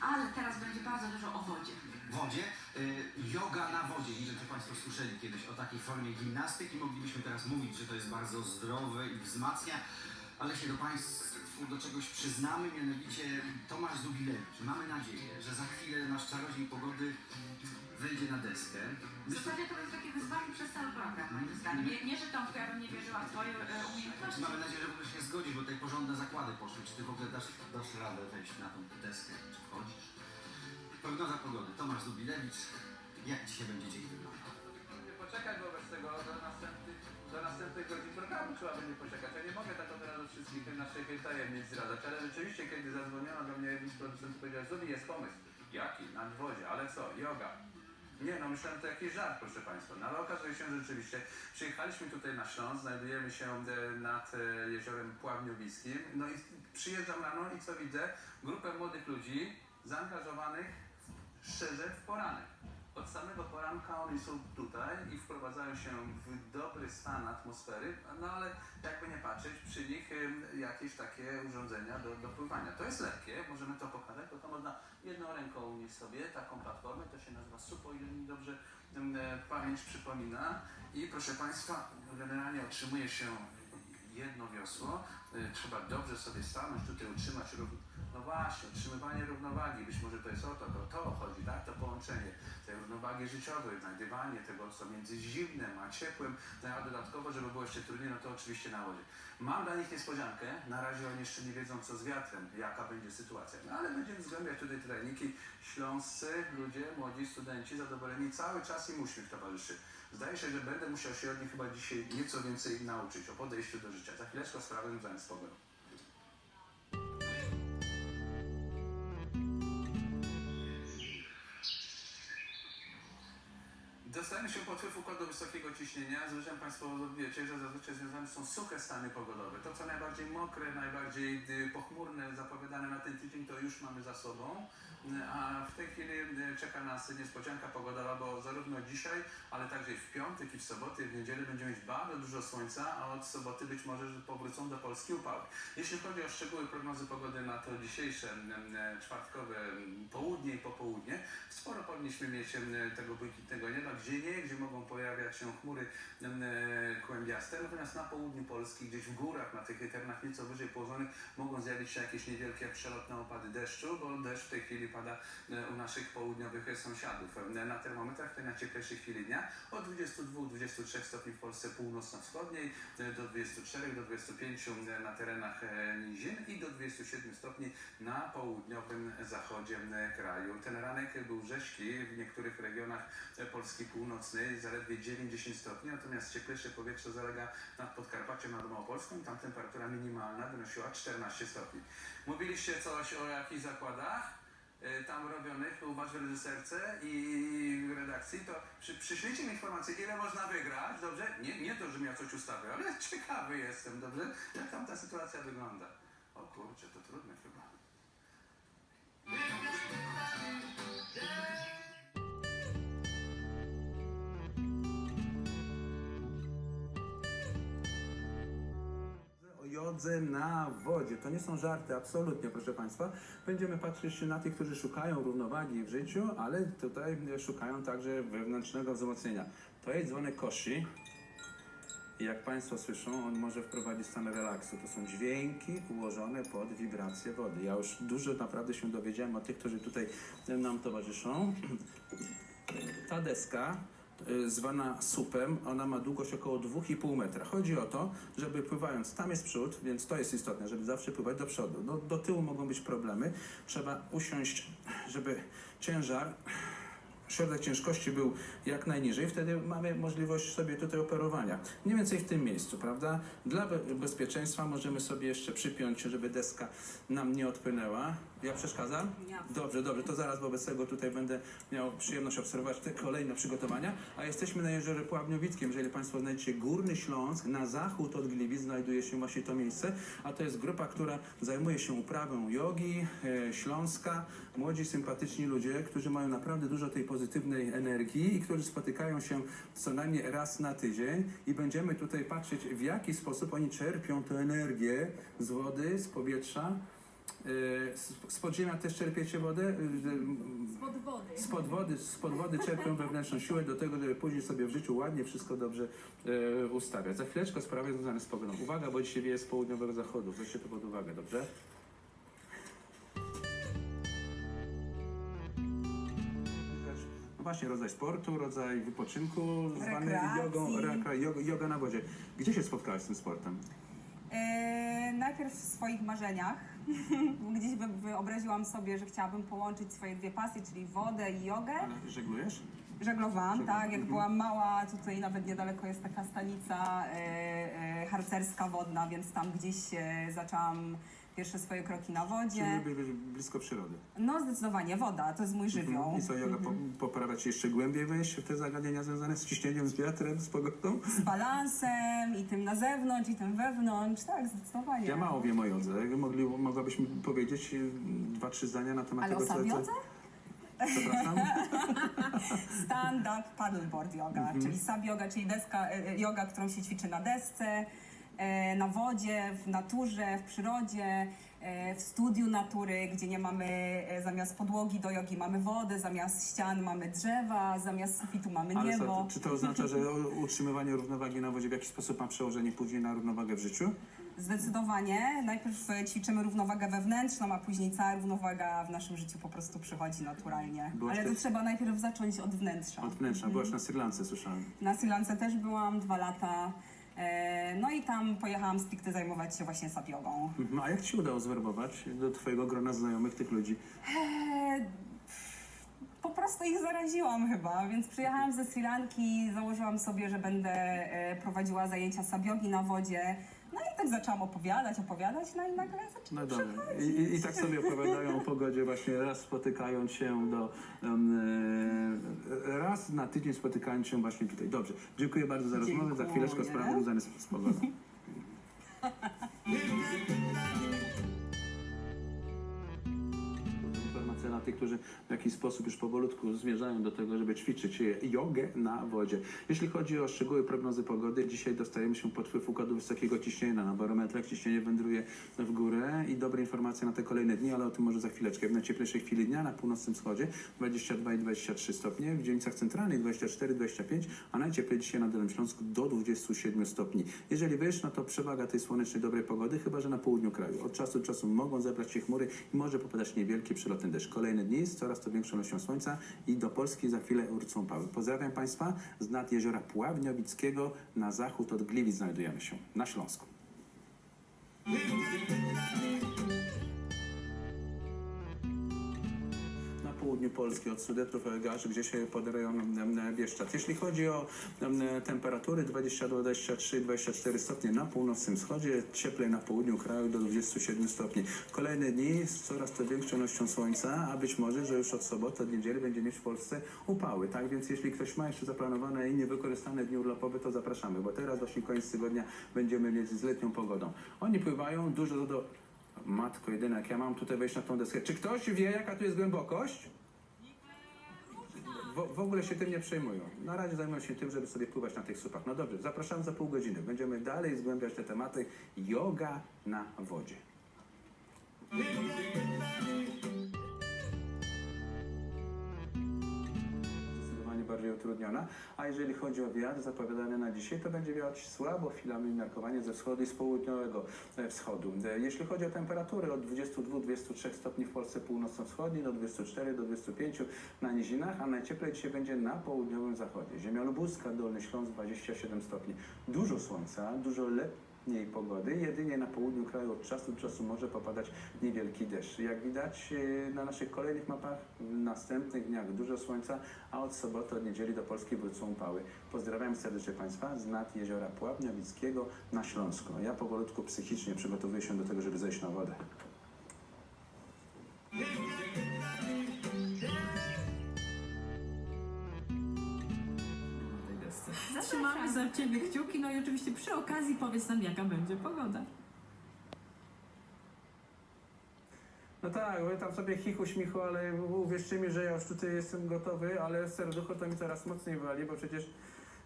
ale teraz będzie bardzo dużo o wodzie. wodzie. Y, Yoga na wodzie. Nie wiem, czy Państwo słyszeli kiedyś o takiej formie gimnastyki. Moglibyśmy teraz mówić, że to jest bardzo zdrowe i wzmacnia, ale się do Państwu do czegoś przyznamy, mianowicie Tomasz Zubilewicz. Mamy nadzieję, że za chwilę nasz czarodziej pogody wejdzie na deskę. W zasadzie to jest takie wyzwanie przez cały program, moim zdaniem. Nie, nie że Tomku, ja bym nie wierzyła w Twoje e, umiejętności. Mamy nadzieję, że w ogóle się zgodzisz, bo tutaj porządne zakłady poszły. Czy Ty w ogóle dasz, dasz radę wejść na tą deskę? Czy wchodzisz? Prognoza pogody. Tomasz Zubilewicz. Jak Dzisiaj będzie dzień wyglądał? Nie poczekać wobec tego do następnych, do następnej godziny programu trzeba będzie poczekać. Ja nie mogę tak od razu wszystkich naszych tajemnic zdradzać, ale rzeczywiście kiedy zadzwoniono do mnie jakiś producent powiedział, Zubi jest pomysł. Jaki? Na dwozie, ale co? Yoga. Nie no, myślałem, że to jakiś żart, proszę Państwa. No ale okazuje się, że rzeczywiście przyjechaliśmy tutaj na Śląsk, znajdujemy się e, nad e, jeziorem Pławniowiskim. No i przyjeżdżam rano i co widzę? Grupę młodych ludzi zaangażowanych szczerze w poranek. Od samego poranka oni są tutaj i wprowadzają się w dobry stan atmosfery, no ale jakby nie patrzeć, przy nich jakieś takie urządzenia do, do pływania. To jest lekkie, możemy to pokazać, bo to można jedną sobie, taką platformę, to się nazywa SUP, o ile mi dobrze e, pamięć przypomina. I proszę Państwa, generalnie otrzymuje się jedno wiosło, y, trzeba dobrze sobie stanąć, tutaj utrzymać. No właśnie, utrzymywanie równowagi, być może to jest o to, to, to chodzi, tak, to połączenie tej równowagi życiowej, znajdywanie tego, co między zimnem a ciepłym, no a dodatkowo, żeby było jeszcze trudniej, no to oczywiście na wodzie. Mam dla nich niespodziankę, na razie oni jeszcze nie wiedzą, co z wiatrem, jaka będzie sytuacja, no ale będziemy zgłębiać tutaj treniki, śląscy ludzie, młodzi studenci, zadowoleni, cały czas im uśmiech towarzyszy. Zdaje się, że będę musiał się od nich chyba dzisiaj nieco więcej nauczyć o podejściu do życia. Za chwileczkę sprawę związane z. Dostajemy się pod wpływ układu wysokiego ciśnienia. Zresztą Państwo wiecie, że zazwyczaj związane są suche stany pogodowe. To, co najbardziej mokre, najbardziej y, pochmurne, zapowiadane na ten tydzień, to już mamy za sobą. Y, A w tej chwili y, czeka nas niespodzianka pogodowa, bo zarówno dzisiaj, ale także i w piątek, i w sobotę, i w niedzielę będziemy mieć bardzo dużo słońca, a od soboty być może że powrócą do Polski upały. Jeśli chodzi o szczegóły prognozy pogody na to dzisiejsze y, czwartkowe y, południe i popołudnie, sporo powinniśmy mieć tego błękitnego nieba, gdzie nie, gdzie mogą pojawiać się chmury e, kłębiaste, natomiast na południu Polski, gdzieś w górach, na tych terenach nieco wyżej położonych, mogą zjawić się jakieś niewielkie przelotne opady deszczu, bo deszcz w tej chwili pada e, u naszych południowych sąsiadów. E, Na termometrach to najcieplejszej chwili dnia od 22-23 stopni w Polsce północno-wschodniej, do 24 do 25 na terenach nizin i do 27 stopni na południowym zachodzie kraju. Ten ranek był rzeźki w niektórych regionach Polski Północnej, zaledwie 9-10 stopni, natomiast cieplejsze powietrze zalega nad Podkarpaciem, nad Małopolską i tam temperatura minimalna wynosiła 14 stopni. Mówiliście coś o jakichś zakładach? e, tam robionych u Was w reżyserce i redakcji, to przy, przyślijcie mi informację, ile można wygrać, dobrze? Nie, nie to, żebym ja coś ustawiał, ale ciekawy jestem, dobrze? Jak tam ta sytuacja wygląda? O kurczę, to trudne chyba. O jodze na wodzie. To nie są żarty, absolutnie, proszę Państwa. Będziemy patrzeć na tych, którzy szukają równowagi w życiu, ale tutaj szukają także wewnętrznego wzmocnienia. To jest dzwonek koszy. I jak Państwo słyszą, on może wprowadzić stan relaksu. To są dźwięki ułożone pod wibrację wody. Ja już dużo naprawdę się dowiedziałem o tych, którzy tutaj nam towarzyszą. Ta deska zwana supem, ona ma długość około 2,5 metra. Chodzi o to, żeby pływając, tam jest przód, więc to jest istotne, żeby zawsze pływać do przodu. Do, do tyłu mogą być problemy. Trzeba usiąść, żeby ciężar środek ciężkości był jak najniżej, wtedy mamy możliwość sobie tutaj operowania. Mniej więcej w tym miejscu, prawda? Dla be- bezpieczeństwa możemy sobie jeszcze przypiąć, żeby deska nam nie odpłynęła. Ja przeszkadzam? Dobrze, dobrze, to zaraz wobec tego tutaj będę miał przyjemność obserwować te kolejne przygotowania. A jesteśmy na jeziorze Pławniowickim. Jeżeli Państwo znajdziecie Górny Śląsk, na zachód od Gliwic znajduje się właśnie to miejsce, a to jest grupa, która zajmuje się uprawą jogi, e, Śląska. Młodzi, sympatyczni ludzie, którzy mają naprawdę dużo tej pozytywnej energii i którzy spotykają się co najmniej raz na tydzień i będziemy tutaj patrzeć, w jaki sposób oni czerpią tę energię z wody, z powietrza z- Z podziemia też czerpiecie wodę? E, Spod wody. Spod wody, spod wody czerpią wewnętrzną siłę do tego, żeby później sobie w życiu ładnie wszystko dobrze e, ustawiać. Za chwileczkę sprawy związane z pogodą. Uwaga, bo dzisiaj wieje z południowego zachodu. Weźcie to pod uwagę, dobrze? No właśnie, rodzaj sportu, rodzaj wypoczynku, zwany jogą, yoga, yoga na wodzie. Gdzie się spotkałaś z tym sportem? E, najpierw w swoich marzeniach. Gdzieś wy- wyobraziłam sobie, że chciałabym połączyć swoje dwie pasje, czyli wodę i jogę. Ale żeglujesz? Żeglowałam, tak. Jak mhm. byłam mała, tutaj nawet niedaleko jest taka stanica e, e, harcerska wodna, więc tam gdzieś e, zaczęłam pierwsze swoje kroki na wodzie. Czyli blisko przyrody. No zdecydowanie, woda, to jest mój żywioł. I co, yoga po, poprawia ci jeszcze głębiej wejść w te zagadnienia związane z ciśnieniem, z wiatrem, z pogodą? Z balansem i tym na zewnątrz, i tym wewnątrz, tak, zdecydowanie. Ja mało wiem o jodze. Mogli, mogłabyś mi powiedzieć y, dwa, trzy zdania na temat Ale o tego, co... sabiodze? Przepraszam? Stand-up paddleboard yoga, Mhm. czyli sub yoga, czyli deska, e, e, yoga, którą się ćwiczy na desce, na wodzie, w naturze, w przyrodzie, e, w studiu natury, gdzie nie mamy e, zamiast podłogi do jogi mamy wodę, zamiast ścian mamy drzewa, zamiast sufitu mamy Ale niebo. co, czy to oznacza, że utrzymywanie równowagi na wodzie w jakiś sposób ma przełożenie później na równowagę w życiu? Zdecydowanie. Najpierw e, ćwiczymy równowagę wewnętrzną, a później cała równowaga w naszym życiu po prostu przychodzi naturalnie. Byłaś Ale to też- trzeba najpierw zacząć od wnętrza. Od wnętrza. Byłaś na Sri Lance, słyszałem. Na Sri Lance też byłam dwa lata. E, No i tam pojechałam stricte zajmować się właśnie sapiogą. Mhm. A jak ci się udało zwerbować do twojego grona znajomych tych ludzi? E, Po prostu ich zaraziłam chyba, więc przyjechałam ze Sri Lanki, założyłam sobie, że będę e, prowadziła zajęcia sabiogi na wodzie. No i tak zaczęłam opowiadać, opowiadać, no i nagle No zaczęłam dobra. I, i, I tak sobie opowiadają o pogodzie właśnie raz spotykając się do... E, raz na tydzień spotykając się właśnie tutaj. Dobrze. Dziękuję bardzo za rozmowę. Za Dziękuję. chwileczkę sprawy związane z, z pogodą. tych, którzy w jakiś sposób już powolutku zmierzają do tego, żeby ćwiczyć jogę na wodzie. Jeśli chodzi o szczegóły prognozy pogody, dzisiaj dostajemy się pod wpływ układu wysokiego ciśnienia na barometrach. Ciśnienie wędruje w górę i dobre informacje na te kolejne dni, ale o tym może za chwileczkę. W najcieplejszej chwili dnia na północnym wschodzie 22 i 23 stopnie, w dzielnicach centralnych 24-25, a najcieplej dzisiaj na Dolnym Śląsku do 27 stopni. Jeżeli wyjść, no to przewaga tej słonecznej, dobrej pogody, chyba że na południu kraju. Od czasu do czasu mogą zebrać się chmury i może popadać niewielki przelotny deszcz. Kolejne dni z coraz to większą ilością słońca i do Polski za chwilę wrócą pały. Pozdrawiam Państwa z nad jeziora Pławniowickiego na zachód od Gliwic znajdujemy się, na Śląsku. Południu Polski od Sudetów aż gdzie się pod rejon em, Bieszczad. Jeśli chodzi o em, temperatury 22, 23, 24 stopnie na północnym wschodzie, cieplej na południu kraju do 27 stopni. Kolejne dni z coraz to większą ilością słońca, a być może, że już od soboty, od niedzieli będzie mieć w Polsce upały. Tak więc jeśli ktoś ma jeszcze zaplanowane i niewykorzystane dni urlopowe, to zapraszamy, bo teraz właśnie koniec tygodnia będziemy mieć z letnią pogodą. Oni pływają dużo do Matko jedynak, ja mam tutaj wejść na tą deskę. Czy ktoś wie, jaka tu jest głębokość? W, ogóle się tym nie przejmują. Na razie zajmują się tym, żeby sobie pływać na tych supach. No dobrze, zapraszam za pół godziny. Będziemy dalej zgłębiać te tematy. Yoga na wodzie. Bardziej utrudniona. A jeżeli chodzi o wiatr zapowiadany na dzisiaj, to będzie wiać słabo, chwilami umiarkowanie ze wschodu i z południowego e, wschodu. E, Jeśli chodzi o temperatury od 22-23 stopni w Polsce północno-wschodniej do 24 do 25 na nizinach, a najcieplej dzisiaj będzie na południowym zachodzie. Ziemia lubuska, Dolny Śląsk 27 stopni. Dużo słońca, dużo letniej pogody. Jedynie na południu kraju od czasu do czasu może popadać niewielki deszcz. Jak widać e, na naszych kolejnych mapach w następnych dniach dużo słońca, a od soboty, od niedzieli do Polski wrócą upały. Pozdrawiam serdecznie Państwa z nad jeziora Pławniowickiego na Śląsku. Ja powolutku psychicznie przygotowuję się do tego, żeby zejść na wodę. Trzymamy za Ciebie kciuki, no i oczywiście przy okazji powiedz nam, jaka będzie pogoda. No tak, wy tam sobie chichu, śmichu, ale uwierzcie mi, że ja już tutaj jestem gotowy, ale serducho to mi coraz mocniej wali, bo przecież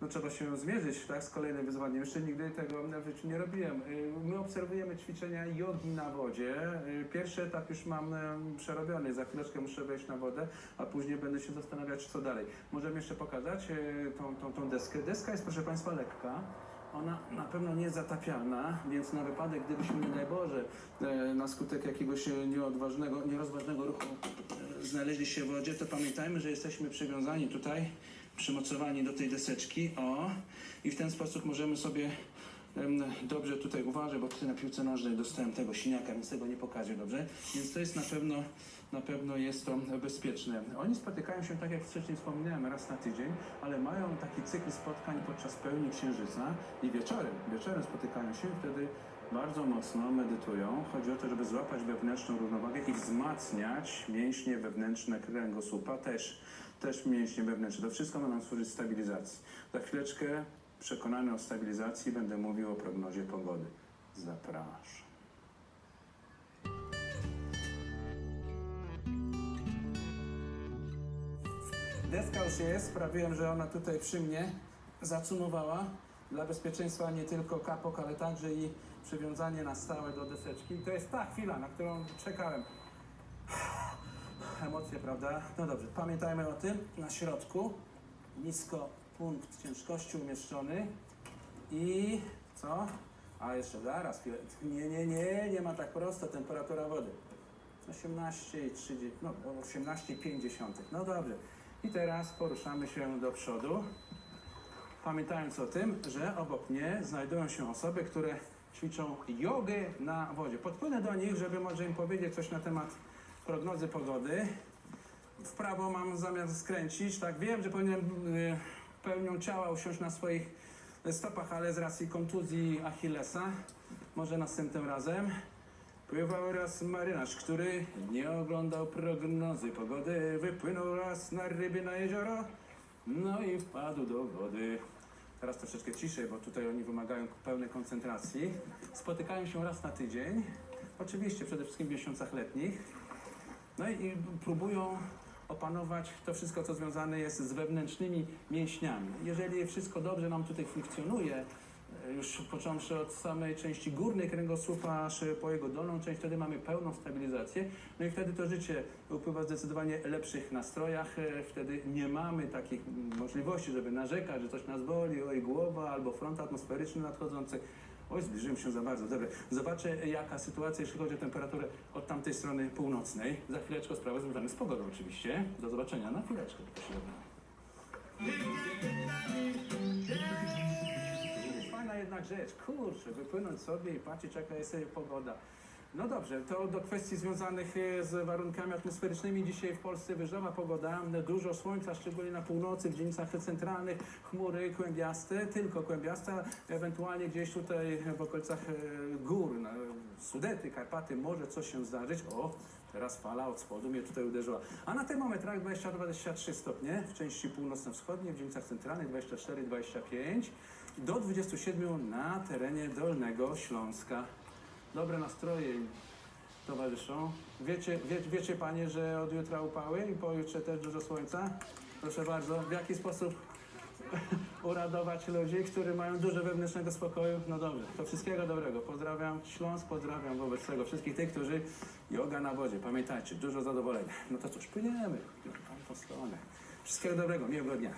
no trzeba się zmierzyć tak, z kolejnym wyzwaniem. Jeszcze nigdy tego w życiu nie robiłem. Y, My obserwujemy ćwiczenia jogi na wodzie. Y, Pierwszy etap już mam przerobiony. Za chwileczkę muszę wejść na wodę, a później będę się zastanawiać, co dalej. Możemy jeszcze pokazać y, tą, tą, tą deskę. Deska jest, proszę Państwa, lekka. Ona na pewno nie jest zatapialna, więc na wypadek, gdybyśmy, nie daj Boże, e, na skutek jakiegoś e, nieodważnego, nierozważnego ruchu e, znaleźli się w wodzie, to pamiętajmy, że jesteśmy przywiązani tutaj, przymocowani do tej deseczki, o, i w ten sposób możemy sobie dobrze tutaj uważać, bo tutaj na piłce nożnej dostałem tego siniaka, więc tego nie pokażę dobrze, więc to jest na pewno, na pewno jest to bezpieczne. Oni spotykają się, tak jak wcześniej wspominałem, raz na tydzień, ale mają taki cykl spotkań podczas pełni księżyca i wieczorem, wieczorem spotykają się i wtedy bardzo mocno medytują. Chodzi o to, żeby złapać wewnętrzną równowagę i wzmacniać mięśnie wewnętrzne kręgosłupa, też, też mięśnie wewnętrzne. To wszystko ma nam służyć stabilizacji. Za chwileczkę, przekonany o stabilizacji, będę mówił o prognozie pogody. Zapraszam. Deska już jest, sprawiłem, że ona tutaj przy mnie zacumowała. Dla bezpieczeństwa nie tylko kapok, ale także i przywiązanie na stałe do deseczki. I to jest ta chwila, na którą czekałem. Emocje, prawda? No dobrze, pamiętajmy o tym. Na środku, nisko punkt ciężkości umieszczony. I co? A jeszcze zaraz, chwilę. Nie, nie, nie, nie ma tak prosto. Temperatura wody. 18,30, no 18,5. No dobrze. I teraz poruszamy się do przodu. Pamiętając o tym, że obok mnie znajdują się osoby, które ćwiczą jogę na wodzie. Podpłynę do nich, żeby może im powiedzieć coś na temat prognozy pogody. W prawo mam zamiar skręcić, tak wiem, że powinienem y, pełnią ciała usiąść na swoich stopach, ale z racji kontuzji Achillesa, może następnym razem. Pływał raz marynarz, który nie oglądał prognozy pogody. Wypłynął raz na ryby na jezioro, no i wpadł do wody. Teraz troszeczkę ciszej, bo tutaj oni wymagają pełnej koncentracji. Spotykają się raz na tydzień, oczywiście przede wszystkim w miesiącach letnich. No i, próbują opanować to wszystko, co związane jest z wewnętrznymi mięśniami. Jeżeli wszystko dobrze nam tutaj funkcjonuje, już począwszy od samej części górnej kręgosłupa, aż po jego dolną część, wtedy mamy pełną stabilizację. No i wtedy to życie upływa w zdecydowanie lepszych nastrojach. Wtedy nie mamy takich możliwości, żeby narzekać, że coś nas boli, oj głowa albo front atmosferyczny nadchodzący. Oj, zbliżyłem się za bardzo. Dobra, zobaczę jaka sytuacja, jeśli chodzi o temperaturę od tamtej strony północnej. Za chwileczkę sprawę związane z pogodą oczywiście. Do zobaczenia na chwileczkę. Fajna jednak rzecz, kurczę, wypłynąć sobie i patrzeć jaka jest pogoda. No dobrze, to do kwestii związanych e, z warunkami atmosferycznymi. Dzisiaj w Polsce wyżowa pogoda, dużo słońca, szczególnie na północy, w dzielnicach centralnych, chmury kłębiaste, tylko kłębiaste, ewentualnie gdzieś tutaj w okolicach e, gór, na Sudety, Karpaty, może coś się zdarzyć. O, teraz fala od spodu mnie tutaj uderzyła. A na termometrach 22-23 stopnie, w części północno-wschodniej, w dzielnicach centralnych 24-25, do 27 na terenie Dolnego Śląska. Dobre nastroje im towarzyszą. Wiecie, wie, wiecie panie, że od jutra upały i pojutrze też dużo słońca? Proszę bardzo, w jaki sposób uradować ludzi, którzy mają dużo wewnętrznego spokoju? No dobrze, to wszystkiego dobrego. Pozdrawiam Śląsk, pozdrawiam wobec tego wszystkich tych, którzy yoga na wodzie. Pamiętajcie, dużo zadowolenia. No to cóż, płyniemy w tą stronę. Wszystkiego dobrego, miłego dnia.